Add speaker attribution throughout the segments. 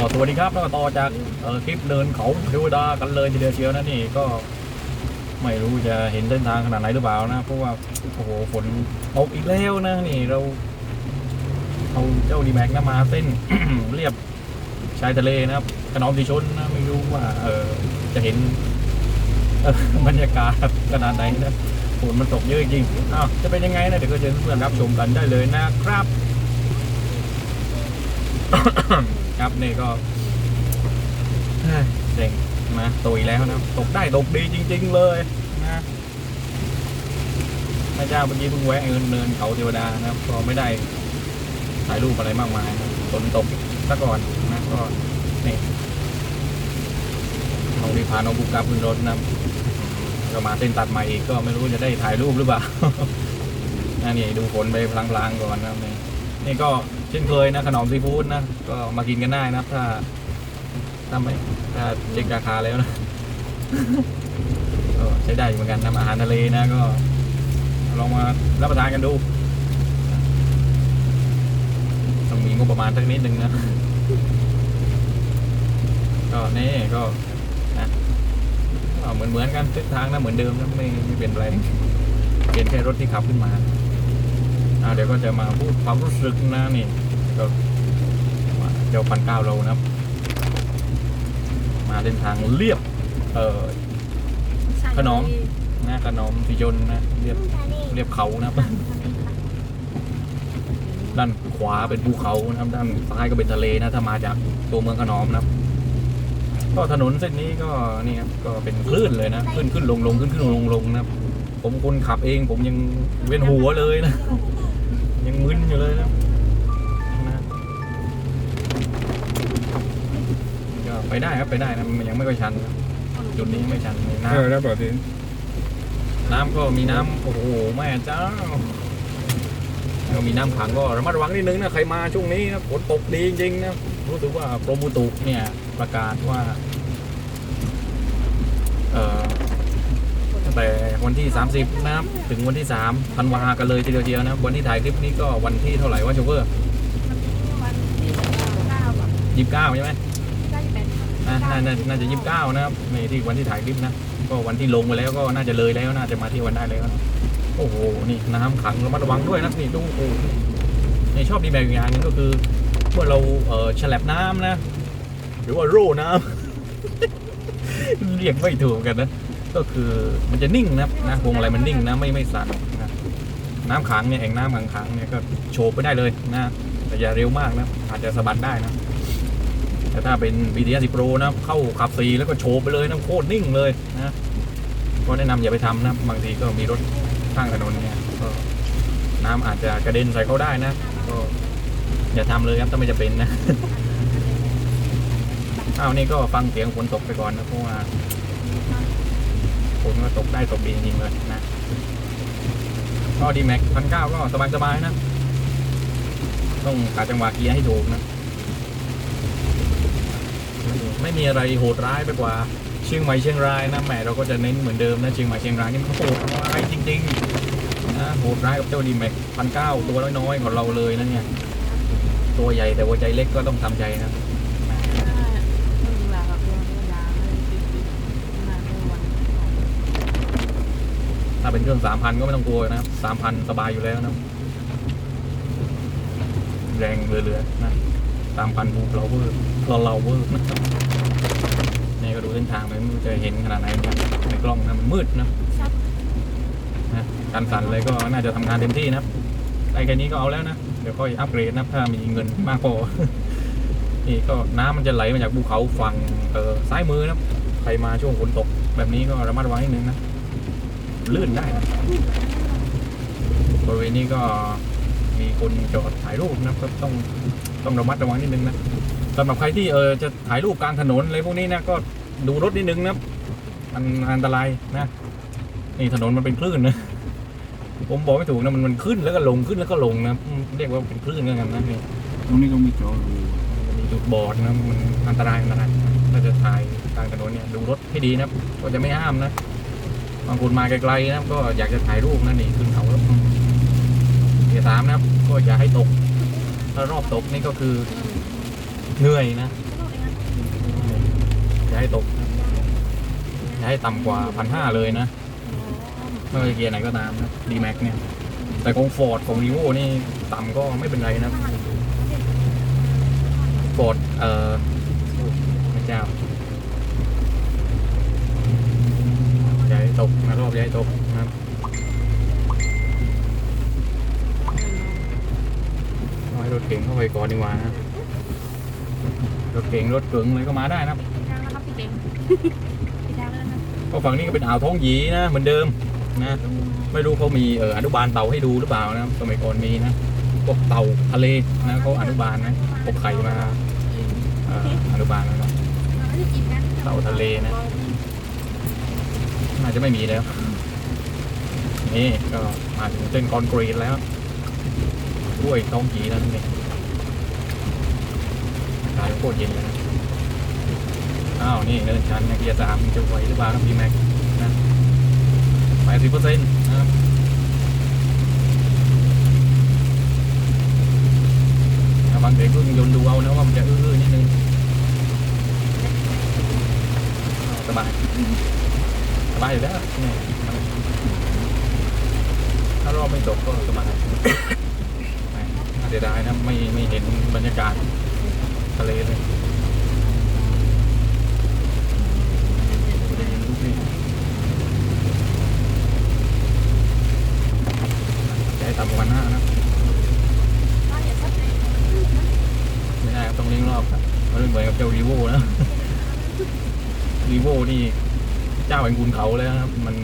Speaker 1: ก็สวัสดีครับแล้วก็ต่อจากคลิปเดินเขาเทวดากันเลยทีเดียวเชียวนะนี่ก็ไม่รู้จะเห็นเส้นทางขนาดไหนหรือเปล่านะเพราะว่าโอ้โหฝนตกอีกแล้วนะนี่เราเอาเจ้าดีแม็กนะมาเส้นเรียบชายทะเลนะครับขนอมสีชนนะไม่รู้ว่า เออจะเห็นบรรยากาศขนาดไหนนะฝนมันตกเยอะจริงอ้าวจะเป็นยังไงนะเดี๋ยวก็เชิญเพื่อนรับชมกันได้เลยนะครับ ครับนี่ก็เฮ้ยเจ๋งนะตกอีกแล้วนะตกได้ตกดีจริง ๆ เลยนะแม่เจ้าเมื่อกี้เพิ่งแวะเงินเนินเขาเทวดานะครับก็ไม่ได้ถ่ายรูปอะไรมากมายนะฝนตกซะก่อนนะก็นี่น้องดีพาน้องบุกกาขึ้นรถนะก็มาเส้นตัดใหม่อีกก็ไม่รู้จะได้ถ่ายรูปหรือเปล่านี่ดูฝนไปพลางๆก่อนนะนี่ นี่ก็เช่นเคยนะขนมซีฟู้ดนะก็มากินกันได้นะครับ ถ้าถ้าไม่ถ้าเช็คราคาแล้วนะก็ใช้ได้เหมือนกันนะอาหารทะเลนะก็ ลองมารับประทานกันดูต้องมีงบประมาณสักนิดนึงนะก็นี่ก็นะเหมือนเหมือนกันเส้นทางนะเหมือนเดิมนะไม่ไม่เปลี่ยนแปลงเปลี่ยนแค่รถที่ขับขึ้นมา เดี๋ยวก็จะมาพูดความรู้สึกนะนี่ก็มาเจ้าพันเก้าเรานะครับมาเส้นทางเรียบ เอ่อขนมนะขนมพิจนนะเรียบเรียบเขานะครับด้านขวาเป็นภูเขานะครับด้านซ้ายก็เป็นทะเลนะถ้ามาจากตัวเมืองขนอมนะครับ ก็ถนนเส้นนี้ก็นี่ครับก็เป็นคลื่นเลยนะขึ้นขึ้นลงลงขึ้นขึ้นลงลงนะครับผมคนขับเอง ผมยังเวียนหัวเลยนะ ยังมึนอยู่เลยนะนะก็ไปได้ครับไปได้นะมันยังไม่ค่อยชันนะจุดนี้ยังไม่ชันน้
Speaker 2: เออแล้วบอกทีำ
Speaker 1: น้ำก็มีน้ำโอ้โหแม่เจ้าก็มีน้ำขังก็ระมัดระวังนิดนึงนะใครมาช่วงนี้นะฝนตกดีจริงๆนะรู้สึกว่ากรมอุตุเนี่ยประกาศว่า เอ่อตั้ง แต่วันที่ 30 นะครับ ถึงวันที่3ธันวากันเลยทีเดียวเดียวนะครับวันที่ถ่ายคลิปนี้ก็วันที่เท่าไหร่วะโชเฟอร์
Speaker 3: วันที่เก้าแบบ
Speaker 1: ยี่สิบเก้าใช่ไหม
Speaker 3: เก้าสิบแปด
Speaker 1: อ่าน่าน่าน่าจะยี่สิบเก้านะครับในที่วันที่ถ่ายคลิปนะ ก็วันที่ลงไปแล้วก็น่าจะเลยแล้วน่าจะมาเที่ยววันได้แล้วนะโอ้โห นี่น้ำขังระมัดระวังด้วยนะนี่ดูโอ้โหนี่ชอบดีแบบอย่างหนึงก็คือเมื่อเราเอ่อฉลับน้ำนะ หรือว่าโร่น้ำ เรียกไม่ถูกกันนะ ก็คือมันจะนิ่งนะนะพวงอะไรมันนิ่งนะไม่ไม่สั่นนะน้ำขังเนี่ยแอ่งน้ำขังขังๆเนี่ยก็โฉบไปได้เลยนะแต่อย่าเร็วมากนะอาจจะสะบัดได้นะแต่ถ้าเป็น BTS 10 Pro นะเข้าขับซีแล้วก็โฉบไปเลยนะโคตรนิ่งเลยนะก็แนะนำอย่าไปทำนะบางทีก็มีรถข้างถนนเนี่ยก็น้ำอาจจะกระเด็นใส่เขาได้นะก็อย่าทำเลยครับถ้าไม่จะเป็นนะอ้าวนี่ก็ฟังเสียงฝนตกไปก่อนนะเพราะว่า ฝนก็ตกได้ตกดีจริงเลยนะก็ดีแม็กพันเก้าก็สบายๆนะ ต้องกาจังหวะเกียร์ให้ถูกนะ ไม่มีอะไรโหดร้ายไปกว่า เชียงใหม่เชียงรายนะแหมเราก็จะเน้นเหมือนเดิมนะเชียงใหม่เชียงรายนี่มันโหดร้ายจริงๆนะโหดร้ายกับเจ้าดีแม็กพันเก้าตัวน้อยๆของเราเลยนะเนี่ยตัวใหญ่แต่หัวใจเล็กก็ต้องทำใจนะ
Speaker 3: มึงลากับเพื่อนก็ยาเลยติดติดมาทุกวัน
Speaker 1: ถ้าเป็นเครื่องสามพันก็ไม่ต้องกลัวนะครับสามพันสบายอยู่แล้วนะแรงเหลือๆนะสามพันบูเราเวอร์เราเราเวอร์นะครับนี่ก็ดูเส้นทางไปไม่รู้จะเห็นขนาดไหนนะในกล้องนะมันมืดนะ
Speaker 3: ชัก
Speaker 1: นะการสั่นเลยก็น่าจะทำงานเต็มที่นะครับได้แค่นี้ก็เอาแล้วนะ เดี๋ยวค่อยอัปเกรดนะถ้ามีเงินมากพอนี่ก็น้ำมันจะไหลมาจากภูเขาฝั่งเออซ้ายมือนะใครมาช่วงฝนตก แบบนี้ก็ระมัดระวังนิดนึงนะ ลื่นได้บริเวณนี้ก็มีคนจอดถ่ายรูปนะก็ต้องต้องระมัดระวังนิดนึงนะสำหรับใครที่เออจะถ่ายรูปกลางถนนอะไรพวกนี้นะก็ดูรถนิดนึงนะมันอันตรายนะนี่ถนนมันเป็นคลื่นนะผมบอกไม่ถูกนะมันมันขึ้นแล้วก็ลงขึ้นแล้วก็ลงนะเรียกว่าเป็นคลื่นแล้วกันนะนี่
Speaker 2: ตรงนี้ก็มีจอรู
Speaker 1: มีจุดบอดนะมันอันตรายอันตรายถ้าจะถ่ายกลางถนนเนี่ยดูรถให้ดีนะก็จะไม่ห้ามนะ บางคนมาไกลๆนะก็อยากจะถ่ายรูปนะนี่ขึ้นเขาแล้วเกียร์สามนะครับ ก็อย่าให้ตก ถ้ารอบตกนี่ก็คือเหนื่อยนะอย่าให้ตกอย่าให้ต่ำกว่าพันห้าเลยนะไม่ว่าจะเกียร์ไหนก็ตามนะดีแม็กเนี่ย แต่ของฟอร์ดของรีโวนี่ต่ำก็ไม่เป็นไรนะฟอร์ดเอ่อพระเจ้าอย่าให้ ตกนะรอบอย่าให้ตกนะครับเอาให้รถเก๋งเข้าไปก่อนดีกว่านะรถเก๋งรถเก๋งเลยก็มาได้นะ
Speaker 3: พี่ทางแล้วครับพี่เก่งพี่ทางแล้วนะ
Speaker 1: ก็ฝั่งนี้ก็เป็นอ่าวท้องหยีนะเหมือนเดิมนะไม่รู้เขามีเอออนุบาลเต่าให้ดูหรือเปล่านะสมัยก่อนมีนะพวกเต่าทะเลนะเขาอนุบาลนะพวกไข่มาเอ่ออนุบาลนะครับเต่าทะเลนะ น่าจะไม่มีแล้ว นี่ก็มาถึงเส้นคอนกรีตแล้วกล้วยท้องหยีแล้วนี่อากาศโคตรเย็นเลยนะอ้าว นี่เนินชันนะเกียร์สามจะไหวหรือเปล่านะพี่แม็กนะแปดสิบเปอร์เซ็นต์นะครับาบางเด็กก็ยนดูเอานะว่ามันจะอื้อนิดนึงสบาย สบายอยู่แล้วเนี่ยถ้ารอบไม่จบก็สบายน่าเสียดายนะไม่ไม่เห็นบรรยากาศทะเลเลยใจต่ำกว่าหน้านะไม่ได้ต้องเลี้ยงรอบครับมันไม่เหมือนกับเจ้ารีโวนะรีโวนี่ เจ้าแห่งคุณเขาเลยนะครับมัน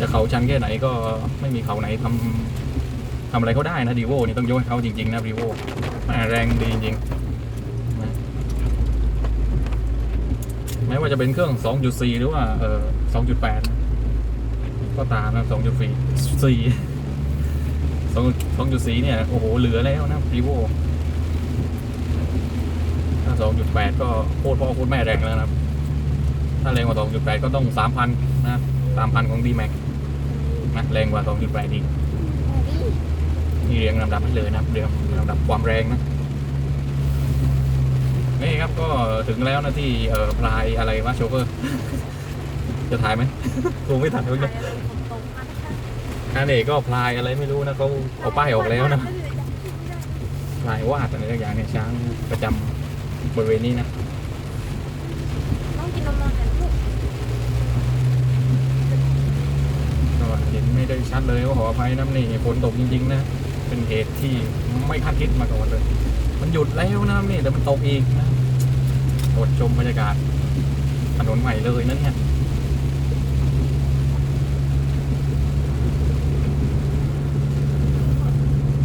Speaker 1: จะเขาชันแค่ไหนก็ไม่มีเขาไหนทำทำอะไรเขาได้นะรีโวนี่ต้องยกให้เขาจริง ๆ นะรีโวแรงดีจริงแม้ว่าจะเป็นเครื่อง 2.4 หรือว่าเออ2.8นะก็ตามนะ2.4 4 2.4 เนี่ย โอ้โห เหลือแล้วนะรีโวถ้า 2.8 ก็โคตรพ่อโคตรแม่แรงแล้วนะครับ ถ้าแรงกว่า 2.8 ก็ต้อง 3,000 นะ 3,000 ของ D-Max นะแรงกว่า 2.8อีกนี่เรียงลำดับให้เลยนะครับเรียงลำดับความแรงนะนี่ครับก็ถึงแล้วนะที่เอ่อพลายอะไรวะโชเฟอร์ จะถ่ายไหมกูไม่ถ่ายเมื่อกี้อันนี้ก็พลายอะไรไม่รู้นะเขาเอาป้ายออกแล้วนะลายวาดอะไรสักอย่างเนี่ยช้างประจำบริเวณนี้นะ
Speaker 3: ต้องกินนมนอนกันลูก
Speaker 1: ก็เห็ นไม่ได้ชัดเลยว่าขออภัยน้ำนี่ฝนตกจริงๆนะ เป็นเหตุที่ไม่คาดคิดมาก่อนเลย มันหยุดแล้วนะนี่แต่มันตกอีกนะอดชมบรรยากาศถนนใหม่เลยนะเนี่ย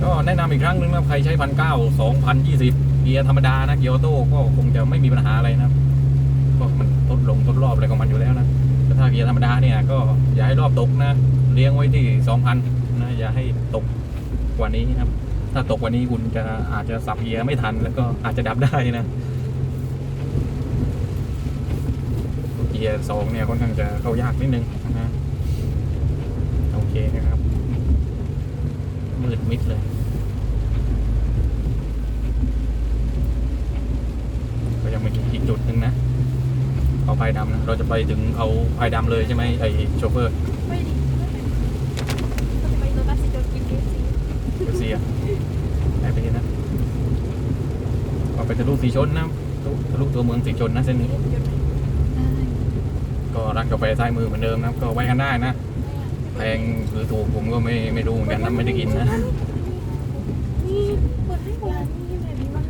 Speaker 1: ก็แนะนำอีกครั้งหนึงนะใครใช้พันเก้าสองพันยี่สิบเกียร์ธรรมดานะเกียร์ออโต้ก็คงจะไม่มีปัญหาอะไรนะก็มันทดลงทดรอบอะไรของมันอยู่แล้วนะแต่ถ้าเกียร์ธรรมดาเนี่ยก็อย่าให้รอบตกนะ เลี้ยงไว้ที่สองพันนะอย่าให้ตกกว่านี้นะครับ ถ้าตกกว่านี้คุณจะอาจจะสับเกียร์ไม่ทัน แล้วก็อาจจะดับได้นะเกียร์สองเนี่ยค่อนข้างจะเข้ายากนิดนึงนะโอเคนะครับมืดมิดเลยก็ยังมีอีกจุดหนึ่งนะเขาพายดำนะเราจะไปถึงเขาพายดำเลยใช่ไหมไอโชเฟอร์
Speaker 3: ไม่ดิจะไปตัวตัดสินจนกินเอฟซี
Speaker 1: เอเซียไหนไปนะก็ไป ทะลุสีชนนะทะลุตัวเมืองสีชนนะเส้นนี้ ก็ร้านกาแฟซ้ายมือเหมือนเดิมนะก็ไว้กันได้นะ แพงหรือถูกผมก็ไม่ไม่รู้เหมือนกันนะไม่ได้กินนะ
Speaker 3: นี่เปิดให้หมดนี่แบบนี้มัน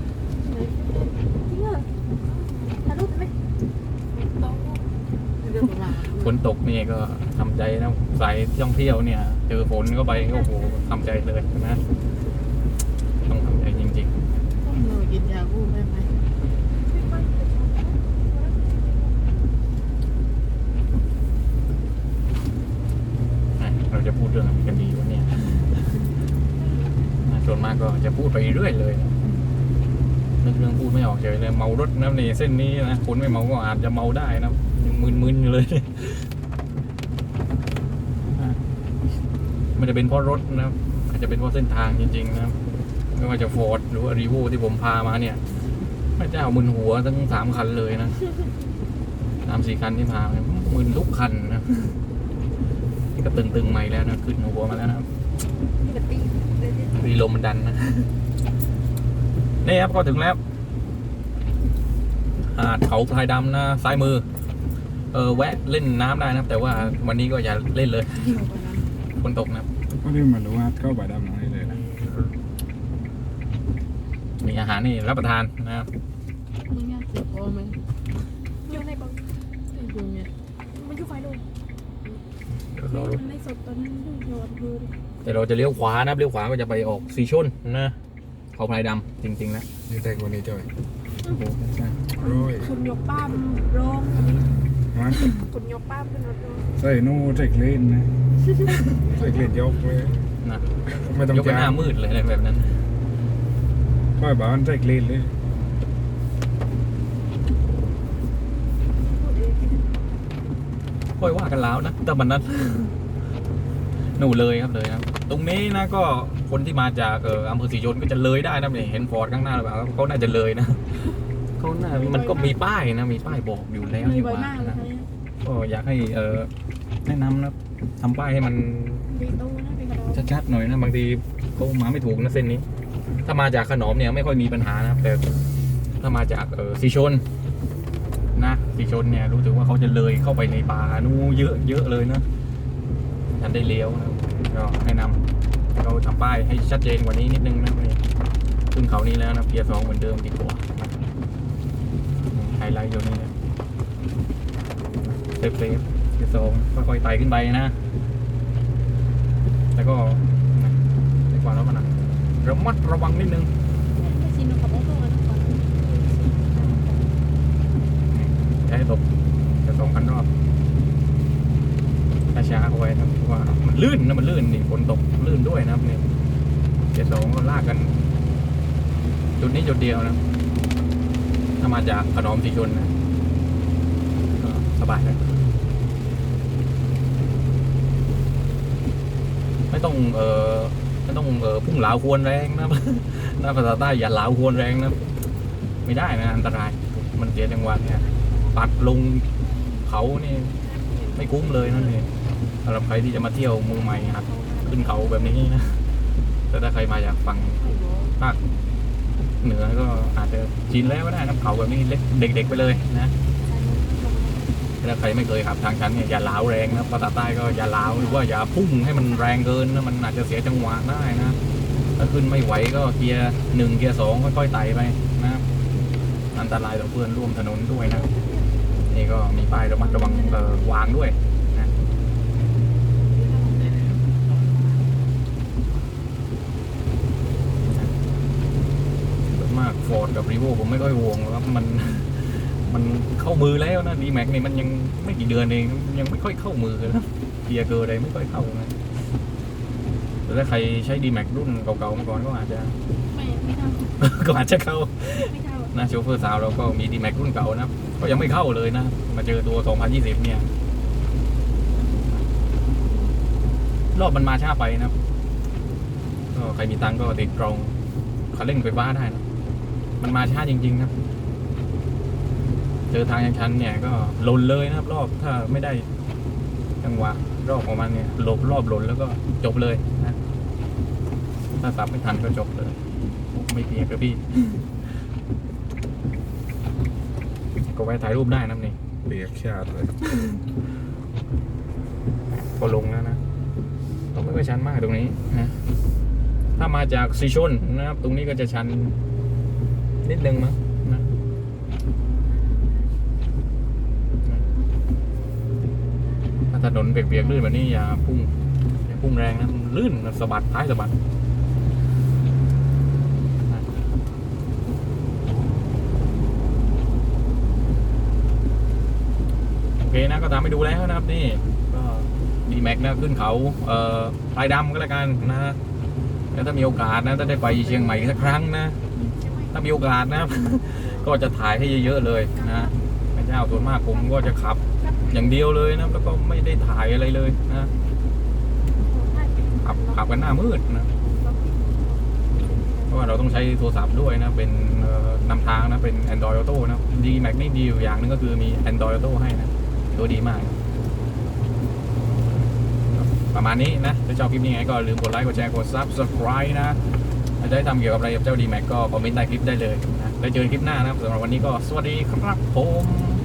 Speaker 3: จริงเหรอถ่ายรูปไหมต้องเรื่องของเรา
Speaker 1: ฝนตกนี่ก็ทำใจนะสายท่องเที่ยวเนี่ย เจอฝนก็ไปก็โอ้โหทำใจเลยนะ ต้องทำใจจริง ๆ
Speaker 2: ต้องเลย กินยาคู่ได้ไหม
Speaker 1: อะเราจะพูดเรื่องอะไรกันดีวันนี้ส่วนมากก็จะพูดไปเรื่อยเลยนะนึกเรื่องพูดไม่ออกเฉยเลยเมารถนะนี่เส้นนี้นะคนไม่เมาก็อาจจะเมาได้นะยังมึนๆอยู่เลยอะไมันจะเป็นเพราะรถนะอาจจะเป็นเพราะเส้นทางจริงๆนะครับ ไม่ว่าจะฟอร์ดหรือว่ารีโวที่ผมพามาเนี่ยพระเจ้ามึนหัวทั้งสามคันเลยนะสามสี่คันที่พาเนมึนทุกคันนะนี่ก็ตึงๆใหม่แล้วนะขึ้นหัวมาแล้วนะครับรีลมมันดันนะนี่ครับก็ถึงแล้วหาดเขาพลายดำนะซ้ายมือ เออแวะเล่นน้ำได้นะแต่ว่าวันนี้ก็อย่าเล่นเลย
Speaker 3: เดี๋ยวก่อนะ
Speaker 1: ฝนตกนะครับ
Speaker 2: ก็ได้มารู้ว่าเข้าบาดำน้อยเลยนะ
Speaker 1: มี อาหารนี่รับประทานนะครับ
Speaker 3: มึงเนี่ยเจ็บคอไหมอยู่ในกองไอ้ดูเนี่ยมันอยู่ไฟดู
Speaker 1: เรา
Speaker 3: ในสดตอนนั้นดูยอดดู
Speaker 1: แต่เราจะเลี้ยวขวานะครับเลี้ยวขวาก็จะไปออกสีชนนะเขาพลายดำจริงๆนะ
Speaker 2: นี่แต่คนนี้จ่อย
Speaker 1: โอ้โหใช่
Speaker 2: ร้อย
Speaker 3: คุณยกป้ามร้อง
Speaker 2: มัน
Speaker 3: คุณยกป้ามขึ้นรถร้อง
Speaker 2: ใส่นู่ใส่เกลนนะใส่เกลนยกเลย
Speaker 1: นะ
Speaker 2: ไม่ต้อง
Speaker 1: ยกไปห
Speaker 2: จ้า
Speaker 1: น้างมืดเลยอะไรแบบนั้น
Speaker 2: ค่อยบ้านใส่เกลนเลย
Speaker 3: พูดเอง
Speaker 1: ค่อยว่ากันแล้วนะแต่มันนั้น หนูเลยครับเลยครับ ตรงนี้นะก็คนที่มาจากเอ่ออำเภอศรีชนก็จะเลยได้นะเนี่ยเห็นฟอร์ดข้างหน้าหรือเปล่าเขาน่าจะเลยนะเขาน่ามันก็มีป้ายนะมีป้ายบอกอยู่แล้ว
Speaker 3: เลย
Speaker 1: นี่
Speaker 3: บ่อย
Speaker 1: ว่า
Speaker 3: มากเลย
Speaker 1: นะ
Speaker 3: ค่ะ
Speaker 1: ก็อยากให้เออแนะนำนะทำป้ายให้มัน
Speaker 3: ดีตู้นะเป็นกระดอง
Speaker 1: ชัดๆหน่อยนะบางทีเขามาไม่ถูกนะเส้นนี้ ถ้ามาจากขนอมเนี่ยไม่ค่อยมีปัญหานะครับ แต่ถ้ามาจากเออสีชนนะสีชนเนี่ยรู้สึกว่าเขาจะเลยเข้าไปในป่านู้เยอะเยอะเลยนะทันได้เลี้ยวนะก็แนะนำเราทำป้ายให้ชัดเจนกว่านี้นิดนึงนะนี่ขึ้นเขานี้แล้วนะเกียสองเหมือนเดิมดีกว่าไฮไลท์อยู่นี่นะเซฟเซฟเกียสองค่อยๆไต่ขึ้นไปนะ แล้วก็ในความระมัดระ ระมัดระวังนิดนึง
Speaker 3: ไม่ชินกับโอ้โหกันน
Speaker 1: อย่าให้ตกจะสองพันรอบช้าๆเอาไว้ครับเพราะว่ามันลื่นนะมันลื่นนี่ฝนตกลื่นด้วยนะครับนี่ยเจ็ดสองก็ลากกันจุดนี้จุดเดียวนะถ้ามาจากขนอมสีชนนะก็สบายเลยไม่ต้องเออ ไม่ต้องเออพุ่งหลาวควรแรงนะนะภาษาใต้อย่าหลาวควรแรงนะ ไม่ได้นะอันตราย มันเสียจังหวะเนี่ยปัดลงเขานี่ไม่คุ้มเลยนั่นเองสำหรับใครที่จะมาเที่ยวเมืองใหม่หัดขึ้นเขาแบบนี้นะแต่ถ้าใครมาจากฝั่งภาคเหนือก็อาจจะชินแล้วก็ได้นะเขาแบบนี้เล็กเด็ก ๆ ไปเลยนะ ถ้าใครไม่เคยขับทางชันเนี่ยอย่าล้าวแรงนะภาษาใต้ก็อย่าล้าวหรือว่าอย่าพุ่งให้มันแรงเกินนะมันอาจจะเสียจังหวะได้นะถ้าขึ้นไม่ไหวก็เกียร์หนึ่งเกียร์สองค่อยๆไต่ไปนะอันตรายต่อเพื่อนร่วมถนนด้วยนะนี่ก็มีป้ายระมัดระวังวางด้วยนะมากฟอร์ดกับรีโวผมไม่ค่อยวงครับมัน มันเข้ามือแล้วนะดีแม็กนี่มันยังไม่กี่เดือนเองยังไม่ค่อยเข้ามือเลยนะเกียร์เกอร์อะไรไม่ค่อยเข้านะแต่ถ้าใครใช้ดีแม็กรุ่นเก่าๆมาก่อนก็อาจจะ
Speaker 3: ไม่ไม่เข้า
Speaker 1: ก็อาจจะเข้า
Speaker 3: ไม่เข้า
Speaker 1: นะโชเฟอร์สาวเราก็มีดีแม็กรุ่นเก่านะก็ยังไม่เข้าเลยนะ มาเจอตัว 2020 เนี่ย รอบมันมาช้าไปนะครับก็ใครมีตังค์ก็ติดกรองคันเร่งไฟฟ้าได้นะมันมาช้าจริง ๆ ครับ เจอทางชันๆเนี่ยก็หล่นเลยนะครับ รอบถ้าไม่ได้จังหวะรอบของมันเนี่ยหลบรอบหล่นแล้วก็จบเลยนะถ้าสับไม่ทันก็จบเลย ไม่เพียงกับพี่ ก็ไว้ถ่ายรูปได้นะนี่
Speaker 2: เปียกชาติเลย
Speaker 1: ก็ลงแล้วนะก็ไม่ค่อยชันมากตรงนี้นะถ้ามาจากซีชนนะครับ ตรงนี้ก็จะชันนิดนึงมั้ง นะถ้าถนเปียกๆลื่นแบบนี้อย่าพุ่งอย่าพุ่งแรงนะมันลื่นมันสะบัดท้ายสะบัดโอเคนะก็ตามไปดูแล้วนะครับนี่ก็ดีแม็กนะขึ้นเขาเอ่อลายดำก็แล้วกันนะแล้วถ้ามีโอกาสนะถ้าได้ไปเชียงใหม่สักครั้งนะ ถ้ามีโอกาสนะครับ ก็จะถ่ายให้เยอะๆเลยนะพระเจ้าส่วนมากผมก็จะขับ อย่างเดียวเลยนะแล้วก็ไม่ได้ถ่ายอะไรเลยนะขับขับกันหน้ามืดนะก็ราะว่าเราต้องใช้โทรศัพท์ด้วยนะ เป็นนำทางนะ เป็น Android Auto นะ ดีแม็กนี่ดีอยู่อย่างหนึงก็คือมี Android Auto ให้นะ ตัวดีมาก ประมาณนี้นะ ถ้าชอบคลิปนี้ไงก็ลืมกดไลค์ กดแชร์ กด Subscribe นะถ้าจะให้ทำเกี่ยวกับอะไรกับเจ้าดีแม็กก็คอมเมนต์ใต้คลิปได้เลยนะ แล้วเจอกันคลิปหน้านะสำหรับวันนี้ก็สวัสดีครับผม